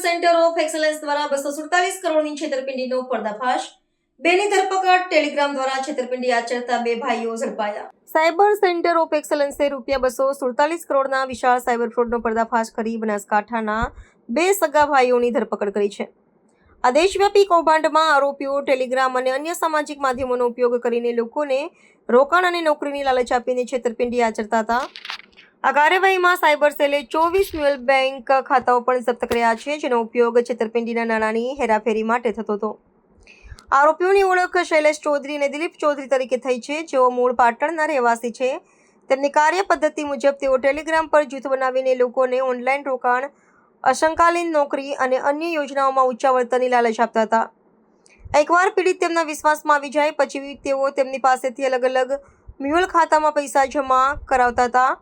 Centre of excellence દ્વારા બસો સુડતાલીસ કરોડની છેતરપિંડીનો પર્દાફાશ. બેની ધરપકડ ટેલિગ્રામ દ્વારા છેતરપિંડી આચરતા બે ભાઈઓ ઝડપાયા. સાયબર સેન્ટર ઓફ એક્સલન્સે રૂપિયા બસો સુડતાલીસ કરોડના વિશાળ સાયબર ફ્રોડનો પર્દાફાશ કરી બનાસકાંઠાના બે સગા ભાઈઓની ધરપકડ કરી છે. આ દેશવ્યાપી કૌભાંડમાં આરોપીઓ ટેલિગ્રામ અને અન્ય સામાજિક માધ્યમોનો ઉપયોગ કરીને લોકોને રોકાણ અને નોકરીની લાલચ આપીને છેતરપિંડી આચરતા હતા. આ કાર્યવાહીમાં સાયબર સેલે ચોવીસ મ્યુઅલ બેંક ખાતાઓ પણ જપ્ત કર્યા છે, જેનો ઉપયોગ છેતરપિંડીના નાણાંની હેરાફેરી માટે થતો હતો. આરોપીઓની ઓળખ શૈલેષ ચૌધરી અને દિલીપ ચૌધરી તરીકે થઈ છે. જેઓ મૂળ પાટણના રહેવાસી છે. તેમની કાર્ય પદ્ધતિ મુજબ તેઓ ટેલિગ્રામ પર જૂથ બનાવીને લોકોને ઓનલાઈન રોકાણ અશંકાલીન નોકરી અને અન્ય યોજનાઓમાં ઊંચા વળતરની લાલચ આપતા હતા. એકવાર પીડિત તેમના વિશ્વાસમાં આવી જાય, પછી તેઓ તેમની પાસેથી અલગ અલગ મ્યુઅલ ખાતામાં પૈસા જમા કરાવતા હતા.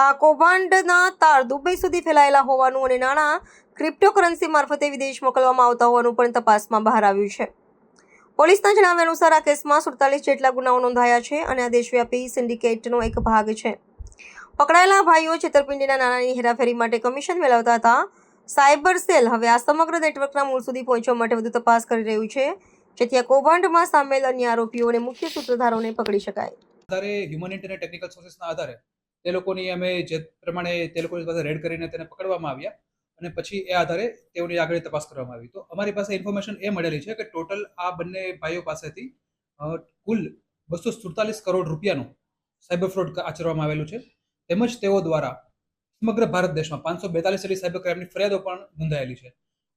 આ કૌભાંડના તાર દુબઈ સુધી ફેલાયેલા હોવાનું અને નાણાં ક્રિપ્ટોકરન્સી મારફતે વિદેશ મોકલવામાં આવતા હોવાનું પણ તપાસમાં બહાર આવ્યું છે. પોલીસના જણાવ્યા અનુસાર આ કેસમાં સુડતાલીસ જેટલા ગુનાઓ નોંધાયા છે અને આ દેશવ્યાપી સિન્ડિકેટનો એક ભાગ છે. પકડાયેલા ભાઈઓ છેતરપિંડીના નાણાંની હેરાફેરી માટે કમિશન મેળવતા હતા. સાયબર સેલ હવે આ સમગ્ર નેટવર્કના મૂળ સુધી પહોંચવા માટે વધુ તપાસ કરી રહ્યું છે, જેથી આ કૌભાંડમાં સામેલ અન્ય આરોપીઓને મુખ્ય સૂત્રધારોને પકડી શકાય. આધારે હ્યુમન અને ટેકનિકલ સોર્સિસના આધારે તે લોકોની અમે જે પ્રમાણે તે લોકોની પાસે રેડ કરીને તેને પકડવામાં આવ્યા અને પછી એ આધારે તેઓની આગળ તપાસ કરવામાં આવી. તો અમારી પાસે ઇન્ફોર્મેશન એ મળેલી છે કે ટોટલ આ બંને ભાઈઓ પાસેથી કુલ બસો સુડતાલીસ કરોડ રૂપિયાનું સાયબર ફ્રોડ આચરવામાં આવેલું છે. તેમજ તેઓ દ્વારા સમગ્ર ભારત દેશમાં પાંચસો બેતાલીસ જેટલી સાયબર ક્રાઇમની ફરિયાદો પણ નોંધાયેલી છે.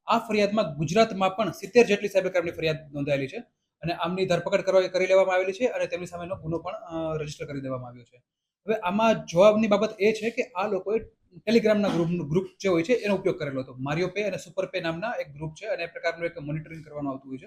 આ ફરિયાદમાં ગુજરાતમાં પણ સિત્તેર જેટલી સાયબર ક્રાઇમની ફરિયાદ નોંધાયેલી છે અને આમની ધરપકડ કરવા, કરી લેવામાં આવેલી છે અને તેમની સામેનો ગુનો પણ રજિસ્ટર કરી દેવામાં આવ્યો છે. હવે આમાં જવાબની બાબત એ છે કે આ લોકોએ ટેલિગ્રામના ગ્રુપનું ગ્રુપ જે હોય છે, એનો ઉપયોગ કરેલો હતો. મારિયો પે અને સુપર પે નામના એક ગ્રુપ છે અને એ પ્રકારનું એક મોનિટરિંગ કરવામાં આવતું હોય છે.